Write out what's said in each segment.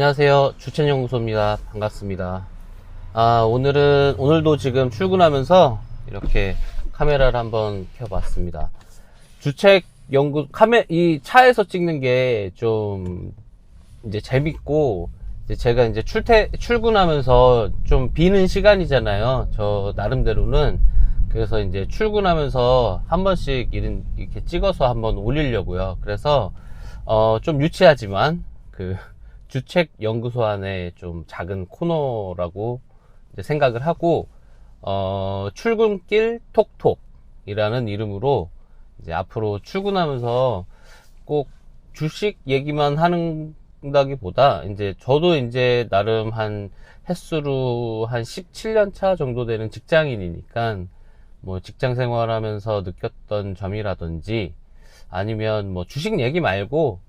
안녕하세요. 주천연구소입니다. 반갑습니다. 아, 오늘은, 오늘도 지금 출근하면서 이렇게 카메라를 한번 켜봤습니다. 주책 연구, 카메, 이 차에서 찍는 게 좀 이제 재밌고, 이제 제가 이제 출퇴, 출근하면서 좀 비는 시간이잖아요. 저 나름대로는. 그래서 이제 출근하면서 한 번씩 이렇게 찍어서 한번 올리려고요. 그래서, 어, 좀 유치하지만, 그, 주책 연구소 안에 좀 작은 코너라고 생각을 하고, 어, 출근길 톡톡이라는 이름으로 이제 앞으로 출근하면서 꼭 주식 얘기만 한다기보다 이제 저도 이제 나름 한 횟수로 한 17년 차 정도 되는 직장인이니까 뭐 직장 생활하면서 느꼈던 점이라든지 아니면 뭐 주식 얘기 말고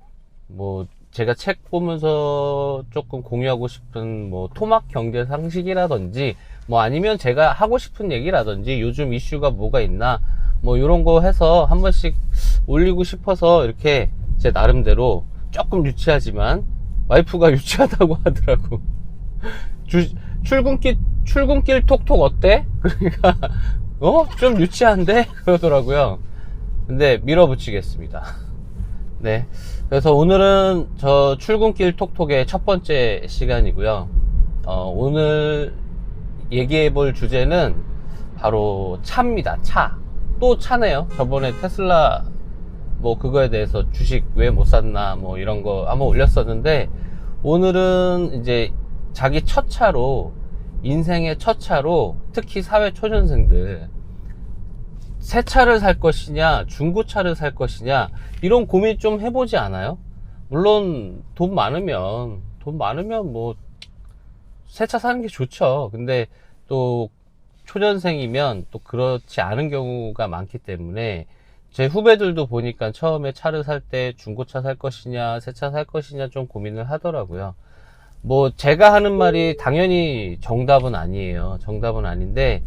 뭐 제가 책 보면서 조금 공유하고 싶은 뭐 토막 경제 상식이라든지 뭐 아니면 제가 하고 싶은 얘기라든지 요즘 이슈가 뭐가 있나 뭐 이런 거 해서 한 번씩 올리고 싶어서 이렇게 제 나름대로 조금 유치하지만 와이프가 유치하다고 하더라고. 주, 출근길 출근길 톡톡 어때? 그러니까 어? 좀 유치한데? 그러더라고요. 근데 밀어붙이겠습니다. 네. 그래서 오늘은 저 출근길 톡톡의 첫 번째 시간이고요. 어, 오늘 얘기해 볼 주제는 바로 차입니다. 차. 또 차네요. 저번에 테슬라 뭐 그거에 대해서 주식 왜 못 샀나 뭐 이런 거 한번 올렸었는데 오늘은 이제 자기 첫 차로 인생의 첫 차로 특히 사회 초년생들 새 차를 살 것이냐, 중고차를 살 것이냐, 이런 고민 좀 해보지 않아요? 물론, 돈 많으면, 돈 많으면 뭐, 새 차 사는 게 좋죠. 근데 또, 초년생이면 또 그렇지 않은 경우가 많기 때문에, 제 후배들도 보니까 처음에 차를 살 때 중고차 살 것이냐, 새 차 살 것이냐 좀 고민을 하더라고요. 뭐, 제가 하는 말이 당연히 정답은 아니에요. 정답은 아닌데,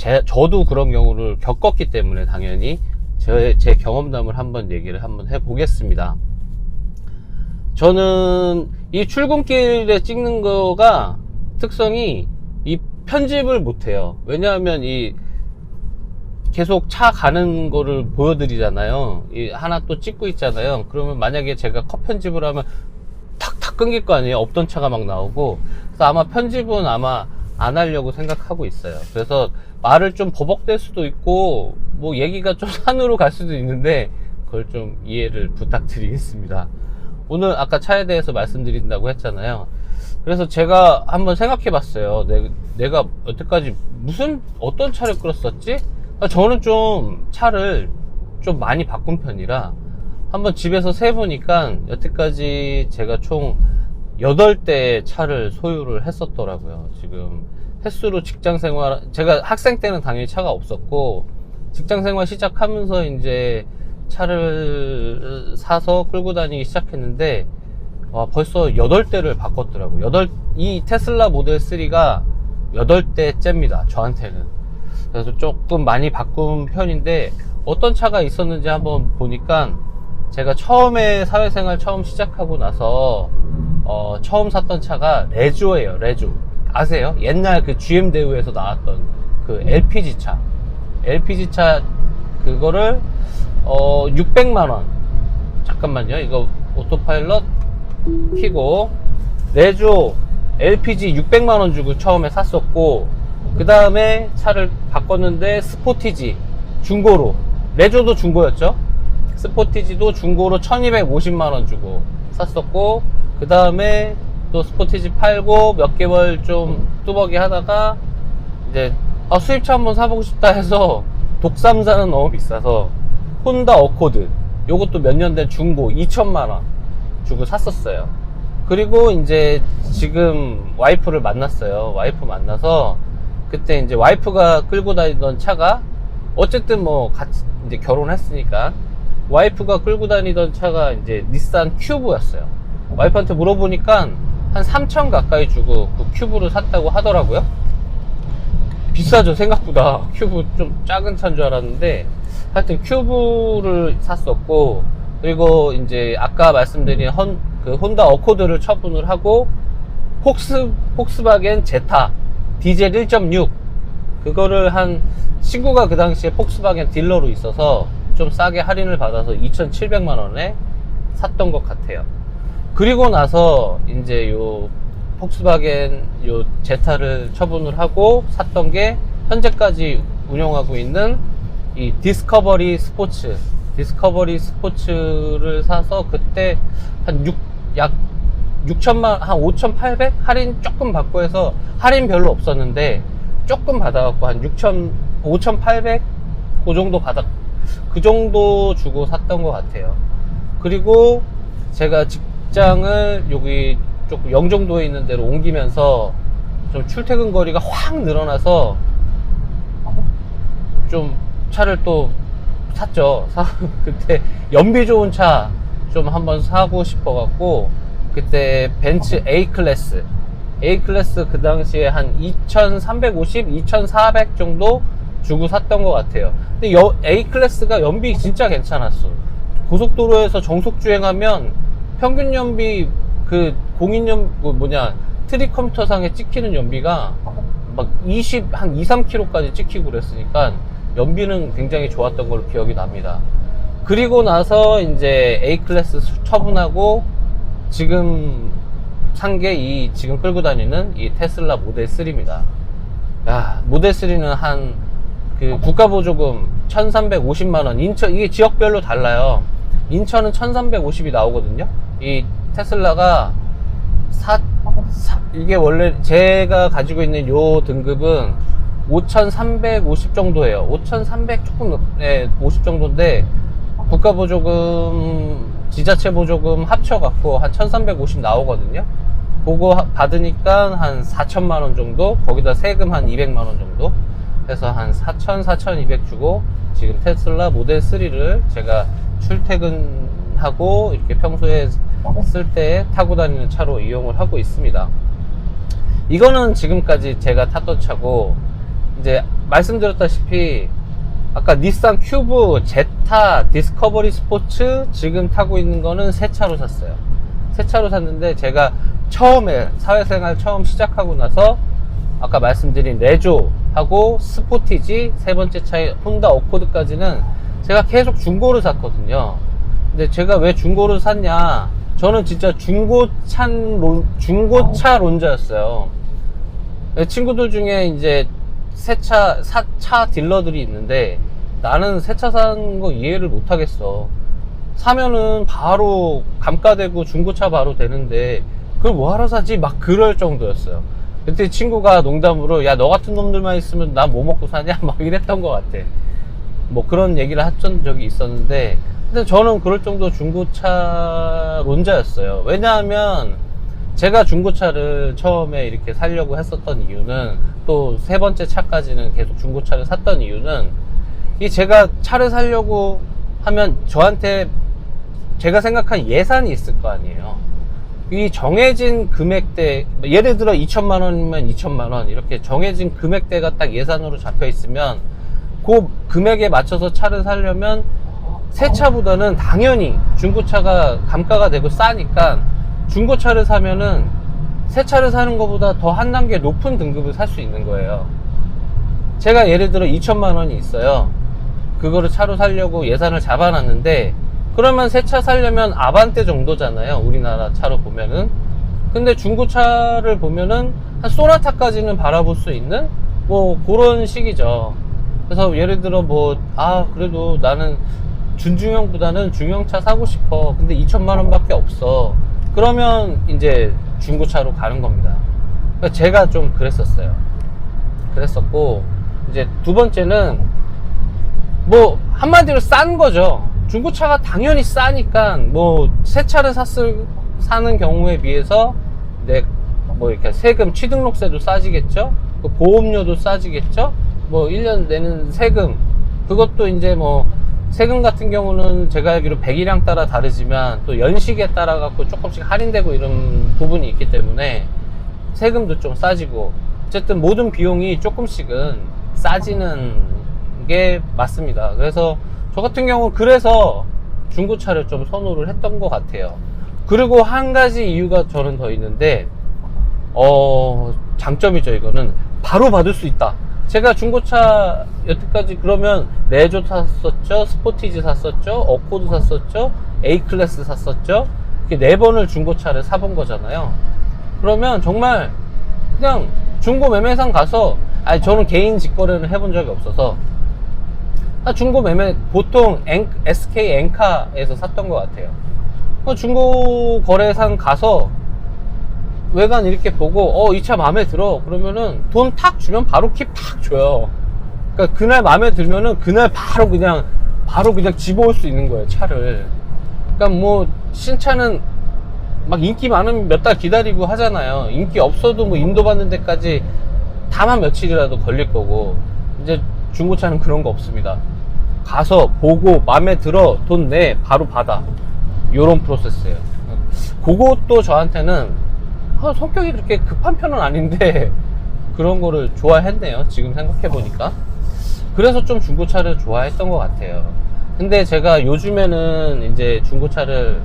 제, 저도 그런 경우를 겪었기 때문에 당연히 제, 제 경험담을 한번 얘기를 한번 해보겠습니다. 저는 이 출근길에 찍는 거가 특성이 이 편집을 못해요. 왜냐하면 이 계속 차 가는 거를 보여드리잖아요. 이 하나 또 찍고 있잖아요. 그러면 만약에 제가 컷 편집을 하면 탁탁 끊길 거 아니에요. 없던 차가 막 나오고. 그래서 아마 편집은 아마 안 하려고 생각하고 있어요. 그래서 말을 좀 버벅댈 수도 있고, 뭐 얘기가 좀 산으로 갈 수도 있는데, 그걸 좀 이해를 부탁드리겠습니다. 오늘 아까 차에 대해서 말씀드린다고 했잖아요. 그래서 제가 한번 생각해 봤어요. 내가 여태까지 무슨, 어떤 차를 끌었었지? 아, 저는 좀 차를 좀 많이 바꾼 편이라, 한번 집에서 세보니까 여태까지 제가 총 8대 차를 소유를 했었더라고요. 지금 횟수로 직장 생활, 제가 학생 때는 당연히 차가 없었고, 직장 생활 시작하면서 이제 차를 사서 끌고 다니기 시작했는데, 와, 벌써 8대를 바꿨더라고요. 8, 이 테슬라 모델 3가 8대째입니다. 저한테는. 그래서 조금 많이 바꾼 편인데, 어떤 차가 있었는지 한번 보니까, 제가 처음에 사회생활 처음 시작하고 나서 어, 처음 샀던 차가 레조예요 레조 아세요? 옛날 그 GM 대우에서 나왔던 그 LPG 차. LPG 차 그거를 어, 600만 원. 잠깐만요. 이거 오토파일럿 키고. 레조 LPG 600만 원 주고 처음에 샀었고 그 다음에 차를 바꿨는데 스포티지 중고로. 레조도 중고였죠? 스포티지도 중고로 1250만 원 주고 샀었고 그 다음에 또 스포티지 팔고 몇 개월 좀 뚜벅이 하다가 이제 아, 수입차 한번 사보고 싶다 해서 독삼사는 너무 비싸서 혼다 어코드. 요것도 몇 년 된 중고 2천만원 주고 샀었어요. 그리고 이제 지금 와이프를 만났어요. 와이프 만나서 그때 이제 와이프가 끌고 다니던 차가 어쨌든 뭐 같이 이제 결혼했으니까 와이프가 끌고 다니던 차가 이제 닛산 큐브였어요. 와이프한테 물어보니까 한 3천 가까이 주고 그 큐브를 샀다고 하더라고요. 비싸죠, 생각보다. 큐브 좀 작은 차인 줄 알았는데, 하여튼 큐브를 샀었고, 그리고 이제 아까 말씀드린 헌, 그 혼다 어코드를 처분을 하고 폭스 폭스바겐 제타 디젤 1.6 그거를 한 친구가 그 당시에 폭스바겐 딜러로 있어서 좀 싸게 할인을 받아서 2,700만 원에 샀던 것 같아요. 그리고 나서 이제 요 폭스바겐 요 제타를 처분을 하고 샀던 게 현재까지 운영하고 있는 이 디스커버리 스포츠 디스커버리 스포츠를 사서 그때 한 6, 약 6천만 한 5,800 할인 조금 받고 해서 할인 별로 없었는데 조금 받아갖고 한 6천 5,800 그 정도 받아 그 정도 주고 샀던 것 같아요. 그리고 제가 직 장을 여기 조금 영종도에 있는 데로 옮기면서 좀 출퇴근 거리가 확 늘어나서 좀 차를 또 샀죠. 사, 그때 연비 좋은 차 좀 한번 사고 싶어 갖고 그때 벤츠 A 클래스 A 클래스 그 당시에 한 2,350, 2,400 정도 주고 샀던 것 같아요. 근데 여- A 클래스가 연비 진짜 괜찮았어. 고속도로에서 정속 주행하면 평균 연비 그 공인 연그 뭐냐 트리 컴퓨터상에 찍히는 연비가 막 20, 한 2, 3km까지 찍히고 그랬으니까 연비는 굉장히 좋았던 걸로 기억이 납니다. 그리고 나서 이제 A 클래스 처분하고 지금 산 게 이 지금 끌고 다니는 이 테슬라 모델 3입니다. 야, 모델 3는 한 그 국가 보조금 1,350만 원. 인천 이게 지역별로 달라요. 인천은 1,350이 나오거든요. 이 테슬라가 사, 사- 이게 원래 제가 가지고 있는 요 등급은 5,350 정도예요. 5,300 조금 넘- 네, 50 정도인데 국가 보조금, 지자체 보조금 합쳐갖고 한 1,350 나오거든요. 그거 하- 받으니까 한 4천만 원 정도, 거기다 세금 한 200만 원 정도 해서 한 4천, 4,200 주고 지금 테슬라 모델 3를 제가 출퇴근 하고 이렇게 평소에 쓸 때 타고 다니는 차로 이용을 하고 있습니다. 이거는 지금까지 제가 탔던 차고 이제 말씀드렸다시피 아까 닛산 큐브, 제타, 디스커버리 스포츠 지금 타고 있는 거는 새 차로 샀어요. 새 차로 샀는데 제가 처음에 사회생활 처음 시작하고 나서 아까 말씀드린 레조하고 스포티지 세 번째 차의 혼다 어코드까지는 제가 계속 중고를 샀거든요. 근데 제가 왜 중고를 샀냐? 저는 진짜 중고차 론, 중고차 론자였어요. 내 친구들 중에 이제 새차 사, 차 딜러들이 있는데 나는 새차산거 이해를 못 하겠어. 사면은 바로 감가되고 중고차 바로 되는데 그걸 뭐하러 사지? 막 그럴 정도였어요. 그때 친구가 농담으로 야 너 같은 놈들만 있으면 나 뭐 먹고 사냐? 막 이랬던 것 같아. 뭐 그런 얘기를 했던 적이 있었는데 근데 저는 그럴 정도 중고차 론자였어요. 왜냐하면 제가 중고차를 처음에 이렇게 살려고 했었던 이유는 또 세 번째 차까지는 계속 중고차를 샀던 이유는 이 제가 차를 사려고 하면 저한테 제가 생각한 예산이 있을 거 아니에요. 이 정해진 금액대 예를 들어 2천만 원이면 2천만 원 이렇게 정해진 금액대가 딱 예산으로 잡혀 있으면 그 금액에 맞춰서 차를 사려면 새 차보다는 당연히 중고차가 감가가 되고 싸니까 중고차를 사면은 새 차를 사는 것보다 더 한 단계 높은 등급을 살 수 있는 거예요. 제가 예를 들어 2천만 원이 있어요. 그거를 차로 살려고 예산을 잡아놨는데 그러면 새 차 살려면 아반떼 정도잖아요. 우리나라 차로 보면은. 근데 중고차를 보면은 한 소나타까지는 바라볼 수 있는 뭐 그런 식이죠. 그래서 예를 들어 뭐 아 그래도 나는 준중형보다는 중형차 사고 싶어. 근데 2천만 원밖에 없어. 그러면 이제 중고차로 가는 겁니다. 그러니까 제가 좀 그랬었어요. 그랬었고 이제 두 번째는 뭐 한마디로 싼 거죠. 중고차가 당연히 싸니까 뭐 새 차를 샀을 사는 경우에 비해서 내 뭐 이렇게 세금 취등록세도 싸지겠죠. 그 보험료도 싸지겠죠. 뭐 1년 내는 세금 그것도 이제 뭐 세금 같은 경우는 제가 알기로 배기량 따라 다르지만 또 연식에 따라 갖고 조금씩 할인되고 이런 부분이 있기 때문에 세금도 좀 싸지고 어쨌든 모든 비용이 조금씩은 싸지는 게 맞습니다. 그래서 저 같은 경우는 그래서 중고차를 좀 선호를 했던 것 같아요. 그리고 한 가지 이유가 저는 더 있는데, 어, 장점이죠, 이거는. 바로 받을 수 있다. 제가 중고차 여태까지 그러면 레조 샀었죠, 스포티지 샀었죠, 어코드 샀었죠, A클래스 샀었죠. 이렇게 네 번을 중고차를 사본 거잖아요. 그러면 정말 그냥 중고 매매상 가서, 아니, 저는 개인 직거래를 해본 적이 없어서, 아, 중고 매매 보통 엔- SK 엔카에서 샀던 것 같아요. 어, 중고 거래상 가서 외관 이렇게 보고 어 이 차 마음에 들어 그러면은 돈 탁 주면 바로 킵 탁 줘요. 그러니까 그날 마음에 들면은 그날 바로 그냥 바로 그냥 집어올 수 있는 거예요 차를. 그러니까 뭐 신차는 막 인기 많으면 몇 달 기다리고 하잖아요. 인기 없어도 뭐 인도받는 데까지 다만 며칠이라도 걸릴 거고 이제 중고차는 그런 거 없습니다. 가서 보고 마음에 들어 돈 내 바로 받아 요런 프로세스예요. 그것도 저한테는 아, 성격이 그렇게 급한 편은 아닌데 그런 거를 좋아했네요. 지금 생각해 보니까 그래서 좀 중고차를 좋아했던 것 같아요. 근데 제가 요즘에는 이제 중고차를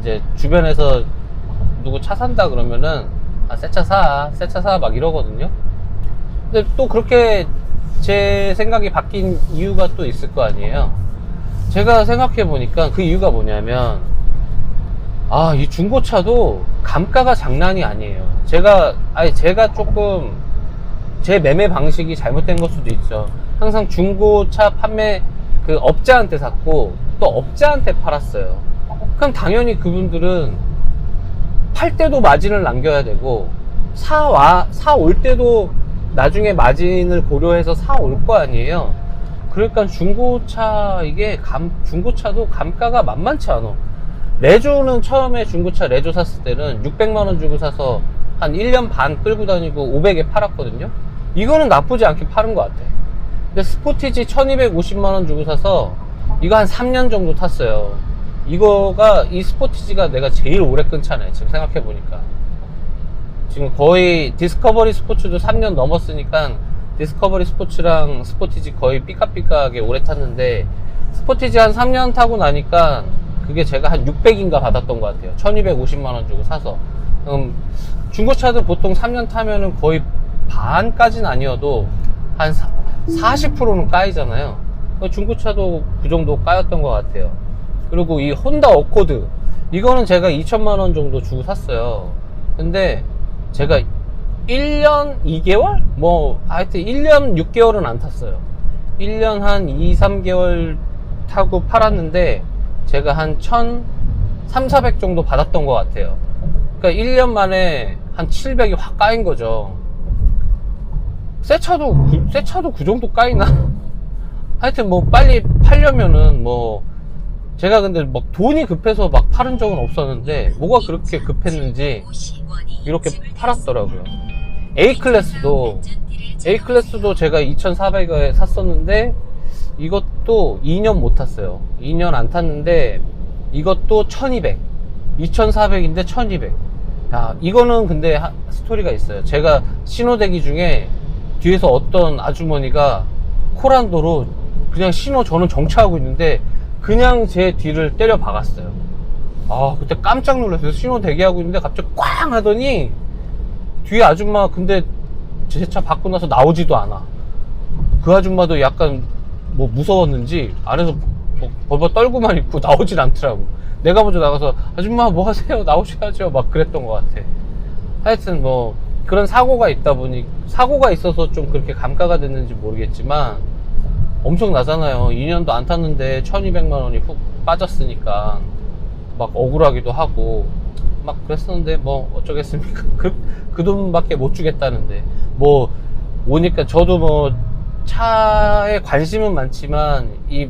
이제 주변에서 누구 차 산다 그러면은 아, 새 차 사, 새 차 사 막 이러거든요. 근데 또 그렇게 제 생각이 바뀐 이유가 또 있을 거 아니에요. 제가 생각해 보니까 그 이유가 뭐냐면 아, 이 중고차도 감가가 장난이 아니에요. 제가, 아니, 제가 조금, 제 매매 방식이 잘못된 걸 수도 있죠. 항상 중고차 판매 그 업자한테 샀고, 또 업자한테 팔았어요. 그럼 당연히 그분들은 팔 때도 마진을 남겨야 되고, 사와, 사올 때도 나중에 마진을 고려해서 사올 거 아니에요. 그러니까 중고차, 이게 감, 중고차도 감가가 만만치 않아. 레조는 처음에 중고차 레조 샀을 때는 600만원 주고 사서 한 1년 반 끌고 다니고 500에 팔았거든요. 이거는 나쁘지 않게 파는 것 같아. 근데 스포티지 1250만원 주고 사서 이거 한 3년 정도 탔어요. 이거가, 이 스포티지가 내가 제일 오래 끈 차네. 지금 생각해보니까. 지금 거의 디스커버리 스포츠도 3년 넘었으니까 디스커버리 스포츠랑 스포티지 거의 삐까삐까하게 오래 탔는데 스포티지 한 3년 타고 나니까 그게 제가 한 600인가 받았던 것 같아요. 1250만원 주고 사서. 음, 중고차들 보통 3년 타면은 거의 반까지는 아니어도 한 40%는 까이잖아요. 중고차도 그 정도 까였던 것 같아요. 그리고 이 혼다 어코드. 이거는 제가 2천만원 정도 주고 샀어요. 근데 제가 1년 2개월? 뭐, 하여튼 1년 6개월은 안 탔어요. 1년 한 2, 3개월 타고 팔았는데, 제가 한 1,000, 3, 400 정도 받았던 것 같아요. 그러니까 1년 만에 한 700이 확 까인 거죠. 새 차도, 그, 새 차도 그 정도 까이나? 하여튼 뭐 빨리 팔려면은 뭐, 제가 근데 막 돈이 급해서 막 팔은 적은 없었는데, 뭐가 그렇게 급했는지, 이렇게 팔았더라고요. A클래스도, A클래스도 제가 2,400에 샀었는데, 이것도 2년 못 탔어요. 2년 안 탔는데, 이것도 1200. 2,400인데 1200. 야, 이거는 근데 하- 스토리가 있어요. 제가 신호대기 중에 뒤에서 어떤 아주머니가 코란도로 그냥 신호 저는 정차하고 있는데, 그냥 제 뒤를 때려 박았어요. 아, 그때 깜짝 놀랐어요. 신호 대기하고 있는데 갑자기 꽝 하더니 뒤에 아줌마 근데 제 차 받고 나서 나오지도 않아. 그 아줌마도 약간 뭐 무서웠는지 안에서 뭐 벌벌 떨고만 있고 나오질 않더라고. 내가 먼저 나가서 아줌마 뭐 하세요? 나오셔야죠. 막 그랬던 것 같아. 하여튼 뭐 그런 사고가 있다 보니 사고가 있어서 좀 그렇게 감가가 됐는지 모르겠지만 엄청 나잖아요. 2년도 안 탔는데 1200만 원이 훅 빠졌으니까 막 억울하기도 하고 막 그랬었는데 뭐 어쩌겠습니까 그, 그 돈밖에 못 주겠다는데 뭐 오니까 저도 뭐 차에 관심은 많지만 이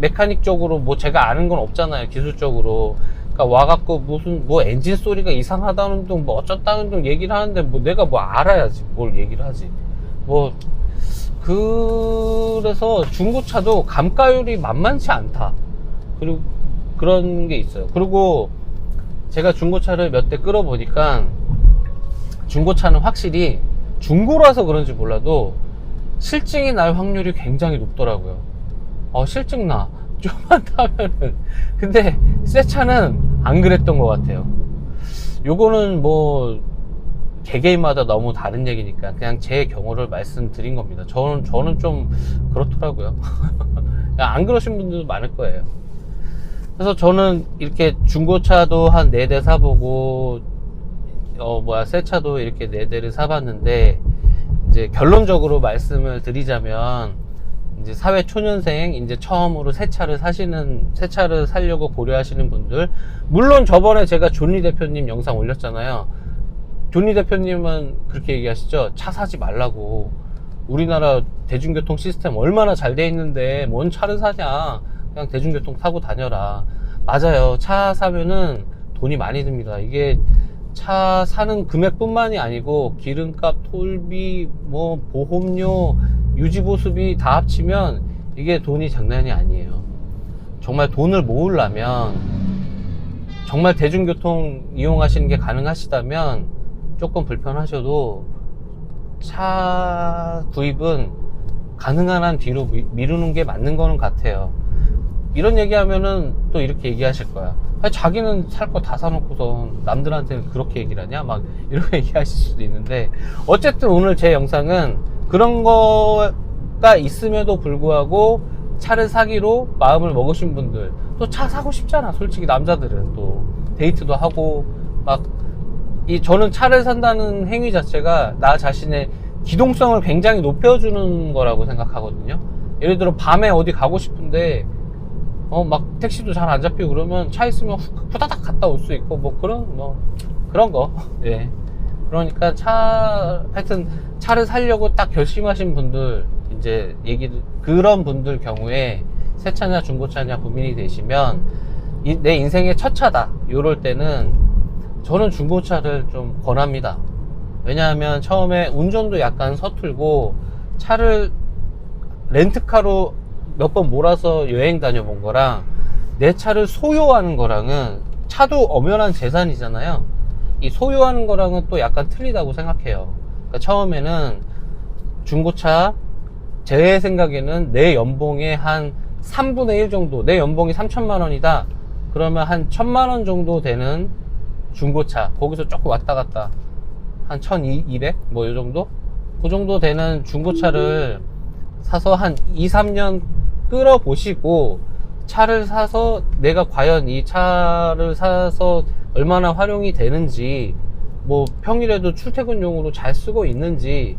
메카닉적으로 뭐 제가 아는 건 없잖아요 기술적으로. 그러니까 와갖고 무슨 뭐 엔진 소리가 이상하다는 둥 뭐 어쩌다는 둥 얘기를 하는데 뭐 내가 뭐 알아야지 뭘 얘기를 하지. 뭐 그래서 중고차도 감가율이 만만치 않다. 그리고 그런 게 있어요. 그리고 제가 중고차를 몇 대 끌어보니까 중고차는 확실히 중고라서 그런지 몰라도 실증이 날 확률이 굉장히 높더라고요. 어, 실증 나. 좀만 타면은. 근데 새 차는 안 그랬던 것 같아요. 요거는 뭐 개개인마다 너무 다른 얘기니까 그냥 제 경우를 말씀드린 겁니다. 저는 저는 좀 그렇더라고요. 안 그러신 분들도 많을 거예요. 그래서 저는 이렇게 중고차도 한네대 사보고 어 뭐야 새 차도 이렇게 네 대를 사봤는데 이제 결론적으로 말씀을 드리자면 이제 사회 초년생 이제 처음으로 새 차를 사시는 새 차를 살려고 고려하시는 분들 물론 저번에 제가 존리 대표님 영상 올렸잖아요. 존리 대표님은 그렇게 얘기하시죠. 차 사지 말라고. 우리나라 대중교통 시스템 얼마나 잘 돼 있는데 뭔 차를 사냐. 그냥 대중교통 타고 다녀라. 맞아요. 차 사면은 돈이 많이 듭니다. 이게 차 사는 금액뿐만이 아니고 기름값, 톨비, 뭐 보험료, 유지보수비 다 합치면 이게 돈이 장난이 아니에요. 정말 돈을 모으려면 정말 대중교통 이용하시는 게 가능하시다면 조금 불편하셔도 차 구입은 가능한 한 뒤로 미, 미루는 게 맞는 거는 같아요. 이런 얘기하면은 또 이렇게 얘기하실 거야. 아니, 자기는 살 거 다 사놓고선 남들한테는 그렇게 얘기를 하냐? 막 이렇게 얘기하실 수도 있는데 어쨌든 오늘 제 영상은 그런 거가 있음에도 불구하고 차를 사기로 마음을 먹으신 분들 또 차 사고 싶잖아. 솔직히 남자들은 또 데이트도 하고 막 이 저는 차를 산다는 행위 자체가 나 자신의 기동성을 굉장히 높여주는 거라고 생각하거든요. 예를 들어 밤에 어디 가고 싶은데 어 막 택시도 잘 안 잡히고 그러면 차 있으면 후, 후다닥 갔다 올 수 있고 뭐 그런 뭐 그런 거. 예. 그러니까 차 하여튼 차를 살려고 딱 결심하신 분들 이제 얘기 그런 분들 경우에 새 차냐 중고차냐 고민이 되시면 이- 내 인생의 첫 차다. 요럴 때는 저는 중고차를 좀 권합니다. 왜냐하면 처음에 운전도 약간 서툴고 차를 렌트카로 몇 번 몰아서 여행 다녀본 거랑 내 차를 소유하는 거랑은 차도 엄연한 재산이잖아요. 이 소유하는 거랑은 또 약간 틀리다고 생각해요. 그러니까 처음에는 중고차 제 생각에는 내 연봉의 한 3분의 1 정도, 내 연봉이 3천만 원이다. 그러면 한 천만 원 정도 되는 중고차, 거기서 조금 왔다 갔다 한 1200? 뭐 요 정도? 그 정도 되는 중고차를 사서 한 2, 3년 끌어보시고 차를 사서 내가 과연 이 차를 사서 얼마나 활용이 되는지 뭐 평일에도 출퇴근용으로 잘 쓰고 있는지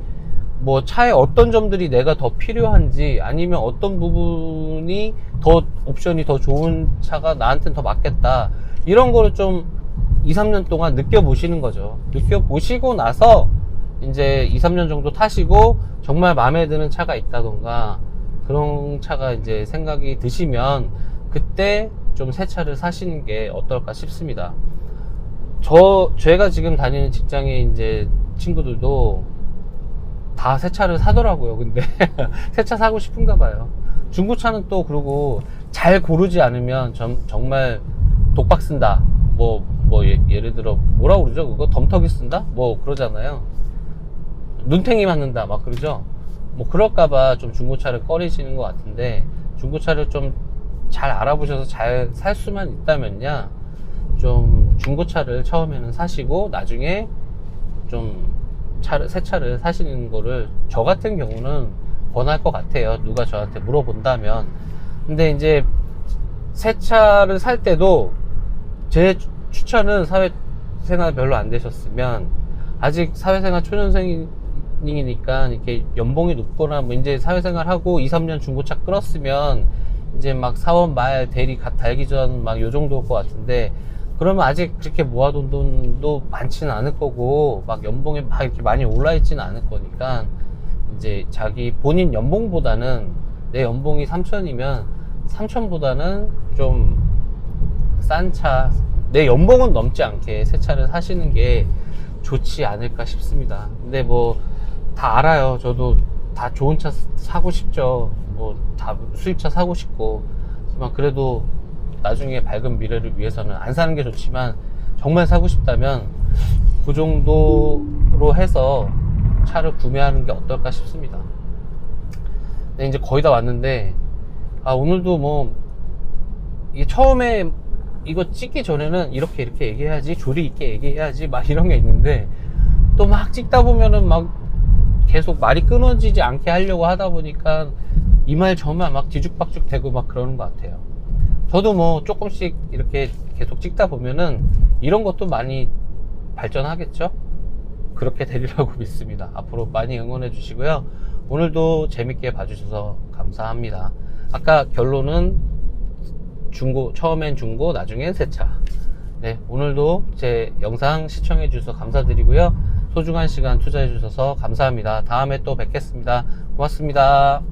뭐 차에 어떤 점들이 내가 더 필요한지 아니면 어떤 부분이 더 옵션이 더 좋은 차가 나한테는 더 맞겠다 이런 거를 좀 2, 3년 동안 느껴보시는 거죠. 느껴보시고 나서 이제 2, 3년 정도 타시고 정말 마음에 드는 차가 있다던가 그런 차가 이제 생각이 드시면 그때 좀 새 차를 사시는 게 어떨까 싶습니다. 저, 제가 지금 다니는 직장에 이제 친구들도 다 새 차를 사더라고요. 근데 새 차 사고 싶은가 봐요. 중고차는 또 그러고 잘 고르지 않으면 정, 정말 독박 쓴다. 뭐, 뭐, 예, 를 들어, 뭐라 그러죠? 그거 덤터기 쓴다? 뭐, 그러잖아요. 눈탱이 맞는다. 막 그러죠? 뭐, 그럴까봐 좀 중고차를 꺼리시는 것 같은데, 중고차를 좀 잘 알아보셔서 잘 살 수만 있다면야, 좀 중고차를 처음에는 사시고, 나중에 좀 차를, 새 차를 사시는 거를 저 같은 경우는 권할 것 같아요. 누가 저한테 물어본다면. 근데 이제 새 차를 살 때도 제 추- 추천은 사회생활 별로 안 되셨으면 아직 사회생활 초년생 이니까 이렇게 연봉이 높거나 뭐 이제 사회생활 하고 2, 3년 중고차 끌었으면 이제 막 4원 말 대리 갓 달기 전 막 요 정도일 것 같은데 그러면 아직 그렇게 모아둔 돈도 많지는 않을 거고 막 연봉이 막 이렇게 많이 올라 있지는 않을 거니까 이제 자기 본인 연봉보다는 내 연봉이 3천이면 3천보다는 좀 싼 차, 내 연봉은 넘지 않게 새 차를 사시는 게 좋지 않을까 싶습니다. 근데 뭐 다 알아요. 저도 다 좋은 차 사고 싶죠. 뭐 다 수입차 사고 싶고. 하지만 그래도 나중에 밝은 미래를 위해서는 안 사는 게 좋지만 정말 사고 싶다면 그 정도로 해서 차를 구매하는 게 어떨까 싶습니다. 네, 이제 거의 다 왔는데, 아, 오늘도 뭐, 이게 처음에 이거 찍기 전에는 이렇게 이렇게 얘기해야지 조리 있게 얘기해야지 막 이런 게 있는데 또 막 찍다 보면은 막 계속 말이 끊어지지 않게 하려고 하다 보니까 이 말 저 말 막 뒤죽박죽 되고 막 그러는 것 같아요. 저도 뭐 조금씩 이렇게 계속 찍다 보면은 이런 것도 많이 발전하겠죠? 그렇게 되리라고 믿습니다. 앞으로 많이 응원해 주시고요. 오늘도 재밌게 봐주셔서 감사합니다. 아까 결론은 중고, 처음엔 중고, 나중엔 새 차. 네, 오늘도 제 영상 시청해 주셔서 감사드리고요. 소중한 시간 투자해 주셔서 감사합니다. 다음에 또 뵙겠습니다. 고맙습니다.